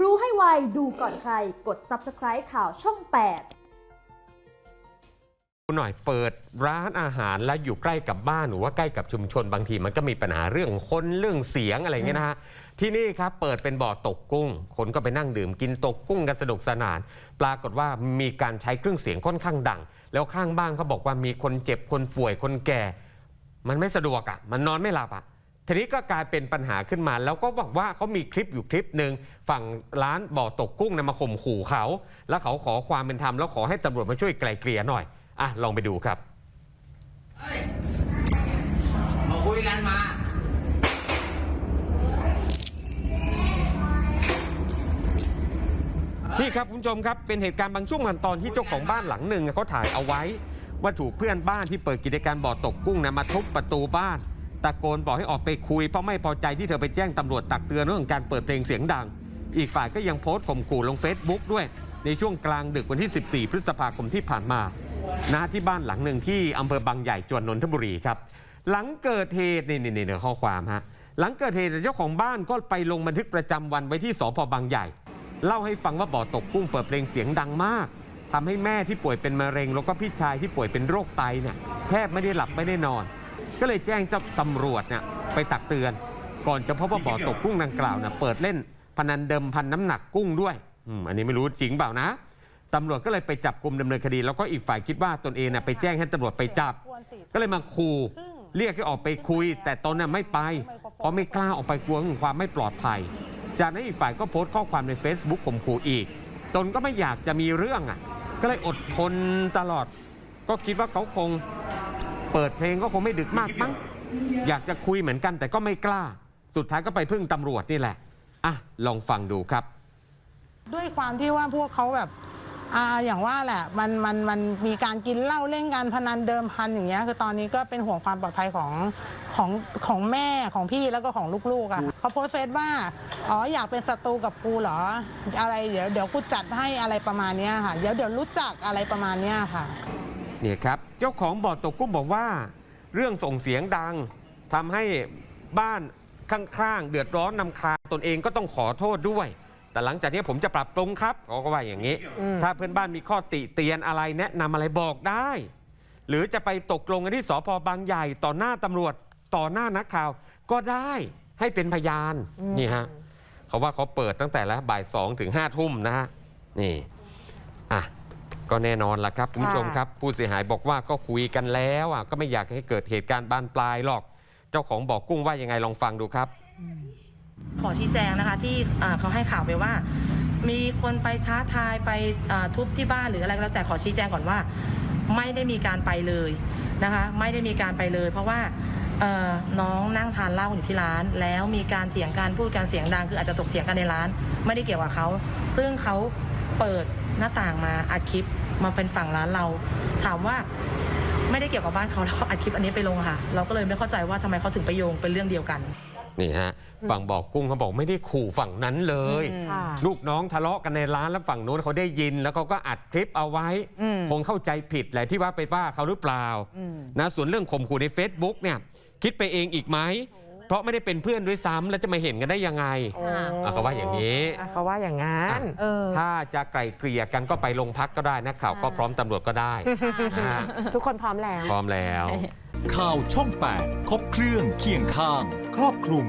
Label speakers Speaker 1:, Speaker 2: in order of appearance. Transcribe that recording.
Speaker 1: รู้ให้ไว ดูก่อนใคร กด subscribe ข่าวช่อง 8
Speaker 2: หน่อยเปิดร้านอาหารแล้วอยู่ใกล้กับบ้านหรือว่าใกล้กับชุมชนบางทีมันก็มีปัญหาเรื่องคนเรื่องเสียงอะไรเงี้ยนะฮะที่นี่ครับเปิดเป็นบ่อตกกุ้ง คนก็ไปนั่งดื่มกินตกกุ้งกันสนุกสนาน ปรากฏว่ามีการใช้เครื่องเสียงค่อนข้างดัง แล้วข้างบ้านเขาบอกว่ามีคนเจ็บคนป่วยคนแก่ มันไม่สะดวกอะ่ะมันนอนไม่หลับอะ่ะ ทีนี้ก็กลายเป็นปัญหาขึ้นมา แล้วก็บอกว่าเขามีคลิปอยู่คลิปหนึ่งฝั่งร้านบ่อตกกุ้งนะมาข่มขู่เขา แล้วเขาขอความเป็นธรรมแล้วขอให้ตำรวจมาช่วยไกลเกลี่ยหน่อยอะลองไปดูครับ
Speaker 3: มาคุยกันมา
Speaker 2: นี่ครับคุณผู้ชมครับเป็นเหตุการณ์บางช่วงบางตอนที่เจ้าของบ้านหลังหนึ่งเขาถ่ายเอาไว้ ว่าถูกเพื่อนบ้านที่เปิดกิจการบ่อตกกุ้งนะมาทุบประตูบ้าน ตะโกนบอกให้ออกไปคุยเพราะไม่พอใจที่เธอไปแจ้งตำรวจตักเตือนเรื่องการเปิดเพลงเสียงดัง อีกฝ่ายก็ยังโพสต์ข่มขู่ลง Facebook ด้วย ในช่วงกลางดึกวันที่ 14 พฤษภาคมที่ผ่านมาณที่บ้านหลังหนึ่งที่อำเภอบางใหญ่จังหวัดนนทบุรีครับ หลังเกิดเหตุนี่นี่นี่ข้อความฮะหลังเกิดเหตุเจ้าของบ้านก็ไปลงบันทึกประจำวันไว้ที่สพบางใหญ่ เล่าให้ฟังว่าบ่อตกกุ้งเปิดเพลงเสียงดังมากทำให้แม่ที่ป่วยเป็นมะเร็ง แล้วก็พี่ชายที่ป่วยเป็นโรคไตเนี่ยแทบไม่ได้หลับไม่ได้นอน ก็เลยแจ้งเจ้าตำรวจเนี่ยไปตักเตือน ก่อนจะพบว่าบ่อตกกุ้งดังกล่าวเนี่ยเปิดเล่นพนันเดิมพันน้ำหนักกุ้งด้วยอืมอันนี้ไม่รู้จริงเปล่านะตำรวจก็เลยไปจับกลุ่มดำเนินคดี แล้วก็อีกฝ่ายคิดว่าตนเองน่ะไปแจ้งให้ตำรวจไปจับ ก็เลยมาขู่เรียกให้ออกไปคุย แต่ตนน่ะไม่ไป เพราะไม่กล้าออกไปกลัวความไม่ปลอดภัย จากนั้นอีกฝ่ายก็โพสต์ข้อความใน Facebook ข่มขู่อีก ตนก็ไม่อยากจะมีเรื่องอะ ก็เลยอดทนตลอด ก็คิดว่าเขาคง เปิดเพลงก็คงไม่ดึกมากมั้งอยากจะคุยเหมือนกันแต่ก็ไม่กล้า สุดท้ายก็ไปพึ่งตำรวจนี่แหละอะลองฟังดูครับ
Speaker 4: ด้วยความที่ว่าพวกเขาแบบอ่าอย่างว่าแหละมันมันมันมีการกินเหล้าเล่นการพนันเดิมพันอย่างเงี้ยคือตอนนี้ก็เป็นห่วงความปลอดภัยของของของแม่ของพี่แล้วก็ของลูกๆอะเขาโพสต์เฟซว่าอ๋ออยากเป็นศัตรูกับกูเหรอ อะไรเดี๋ยวเดี๋ยวกูจัดให้อะไรประมาณเนี้ยค่ะ เดี๋ยวเดี๋ยวรู้จักอะไรประมาณเนี้ยค่ะ
Speaker 2: เนี่ยครับเจ้าของบ่อตกกุ้งบอกว่า เรื่องส่งเสียงดังทำให้บ้านข้างๆเดือดร้อนนำคาญตนเองก็ต้องขอโทษด้วย แต่หลังจากนี้ผมจะปรับปรุงครับเขาก็ว่าอย่างนี้ถ้าเพื่อนบ้านมีข้อติเตียนอะไรแนะนำอะไรบอกได้ หรือจะไปตกลงกันที่สพบางใหญ่ต่อหน้าตำรวจต่อหน้านักข่าว ก็ได้ให้เป็นพยานนี่ฮะเขาว่าเขาเปิดตั้งแต่ละบ่ายสองถึงห้าทุ่มนะฮะนี่อะ ก็แน่นอนละครับคุณผู้ชมครับ ผู้เสียหายบอกว่าก็คุยกันแล้วอะก็ไม่อยากให้เกิดเหตุการณ์บานปลายหรอก เจ้าของบอกกุ้งว่ายังไงลองฟังดูครับ
Speaker 5: ขอชี้แจงนะคะที่อ่าเขาให้ข่าวไปว่า มีคนไปท้าทายไปอ่าทุบที่บ้านหรืออะไรก็แล้วแต่ขอชี้แจงก่อนว่า ไม่ได้มีการไปเลยนะคะ ไม่ได้มีการไปเลย เพราะว่า เอ่อน้องนั่งทานเหล้าอยู่ที่ร้าน แล้วมีการเถียงกันพูดการเสียงดังคืออาจจะตกเถียงกันในร้าน ไม่ได้เกี่ยวกับเขาซึ่งเขาเปิดหน้าต่างมาอัดคลิปมาเป็นฝั่งร้านเรา ถามว่าไม่ได้เกี่ยวกับบ้านเขาแล้วเขาอัดคลิปอันนี้ไปลงค่ะ เราก็เลยไม่เข้าใจว่าทำไมเขาถึงไปโยงเป็นเรื่องเดียวกัน
Speaker 2: นี่ฮะฝั่งบอกกุ้งเขาบอกไม่ได้ขู่ฝั่งนั้นเลย
Speaker 6: ค่ะ
Speaker 2: ลูกน้องทะเลาะกันในร้านแล้วฝั่งนู้นเขาได้ยิน แล้วเขาก็อัดคลิปเอาไว้
Speaker 6: อืม
Speaker 2: คงเข้าใจผิดแหละที่ว่าไปว่าเขาหรือเปล่า
Speaker 6: อืม
Speaker 2: นะส่วนเรื่องข่มขู่ใน Facebook เนี่ยคิดไปเองอีกไหม เพราะไม่ได้เป็นเพื่อนด้วยซ้ำแล้วจะมาเห็นกันได้ยังไง
Speaker 6: ค่ะ
Speaker 2: อะเขาว่าอย่างนี้
Speaker 6: อะเขาว่าอย่างนั้น เออ
Speaker 2: ถ้าจะไกลเกลี่ยกันก็ไปโรงพักก็ได้นักข่าวก็พร้อมตำรวจก็ได้นะฮะ
Speaker 6: ทุกคนพร้อมแล้ว
Speaker 2: พร้อมแล้ว
Speaker 7: ข่าวช่อง 8 ครบเครื่องเคียงข้าง ครอบคลุม